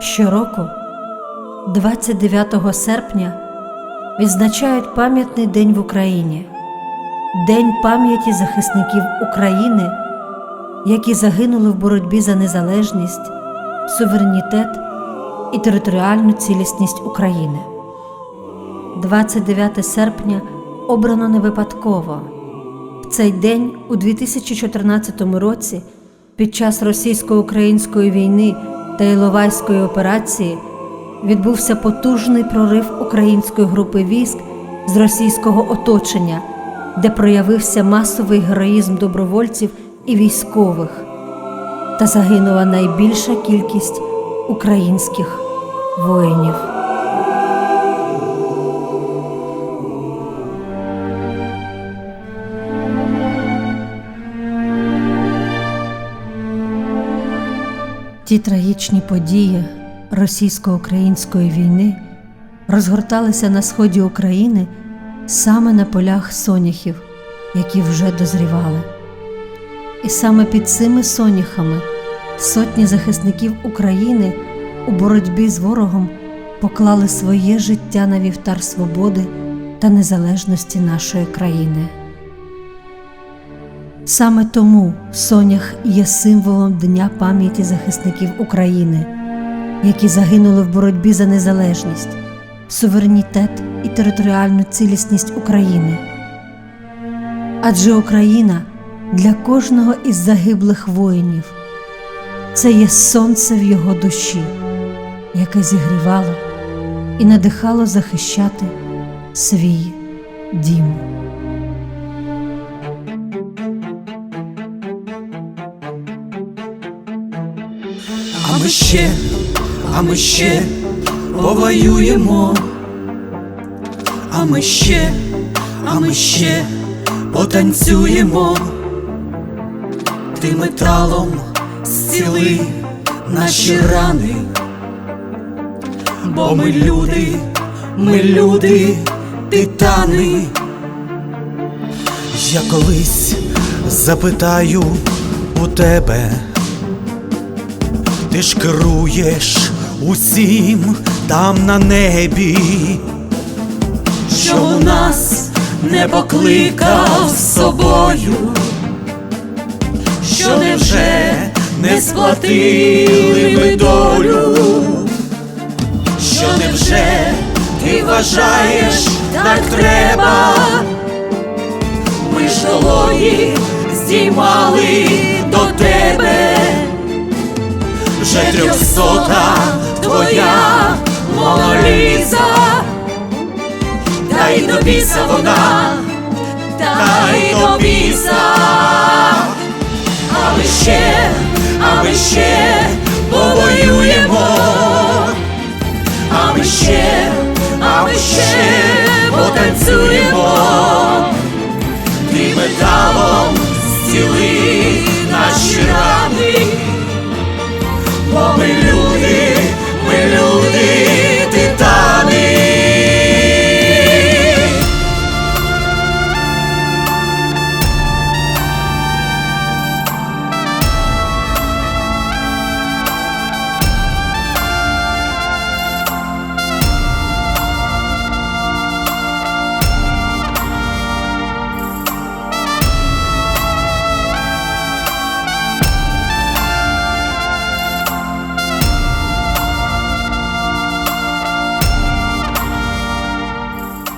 Щороку, 29 серпня, відзначають пам'ятний день в Україні, День пам'яті захисників України, які загинули в боротьбі за незалежність, суверенітет і територіальну цілісність України. 29 серпня обрано не випадково. В цей день у 2014 році, під час російсько-української війни та Іловайської операції, відбувся потужний прорив української групи військ з російського оточення, де проявився масовий героїзм добровольців і військових, та загинула найбільша кількість українських воїнів. Ті трагічні події російсько-української війни розгорталися на сході України саме на полях соняхів, які вже дозрівали. І саме під цими соняхами сотні захисників України у боротьбі з ворогом поклали своє життя на вівтар свободи та незалежності нашої країни. Саме тому Сонях є символом Дня пам'яті захисників України, які загинули в боротьбі за незалежність, суверенітет і територіальну цілісність України. Адже Україна для кожного із загиблих воїнів це є сонце в його душі, яке зігрівало і надихало захищати свій дім. А ми ще, а ми ще повоюємо, а ми ще, а ми ще потанцюємо, ти металом зціли наші рани, бо ми люди, ми люди, титани. Я колись запитаю у тебе. Ти ж керуєш усім там на небі, що нас не покликав з собою, що невже не сплатили ми долю, що невже ти вважаєш так треба, ми ж долоні здіймали вже трьохсота твоя Моноліза, та й до біса вона, та й до біса, а ми ще, а ми ще повоюємо, а ми ще, а ми ще потанцюємо,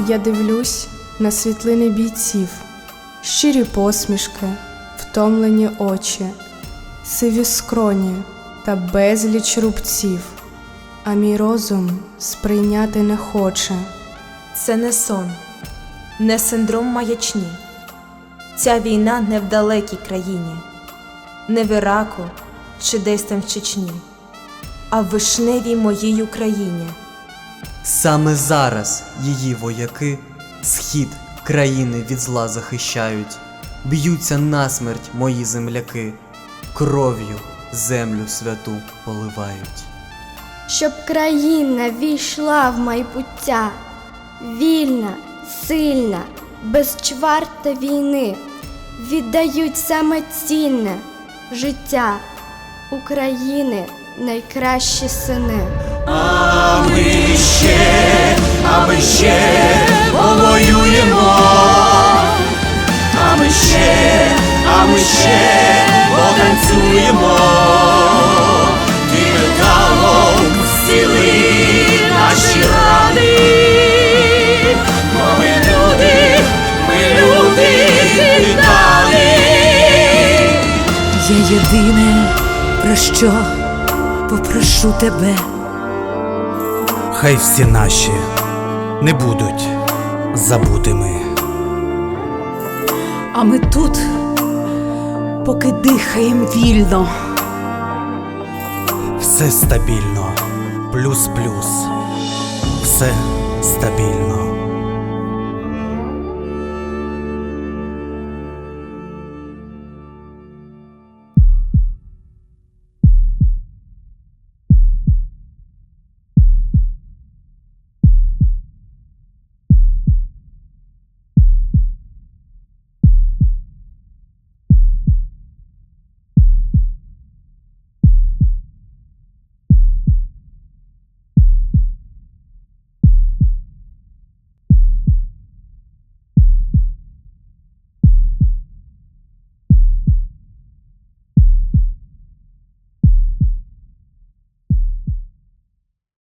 Я дивлюсь на світлини бійців, щирі посмішки, втомлені очі, сиві скроні та безліч рубців, а мій розум сприйняти не хоче. Це не сон, не синдром маячні. Ця війна не в далекій країні, не в Іраку чи десь там в Чечні, а в вишневій моїй Україні. Саме зараз її вояки схід країни від зла захищають, б'ються насмерть мої земляки, кров'ю землю святу поливають. щоб країна війшла в майбуття, вільна, сильна, без чварта війни, віддають саме цінне життя України найкращі сини. А ми ще, а ми ще повоюємо, а ми ще, а ми ще потанцюємо, і зціли наші рани, бо ми люди, ми люди титани. Я єдине, про що попрошу тебе. Хай всі наші не будуть забутими. А ми тут, поки дихаєм вільно. Все стабільно, плюс-плюс. Все стабільно.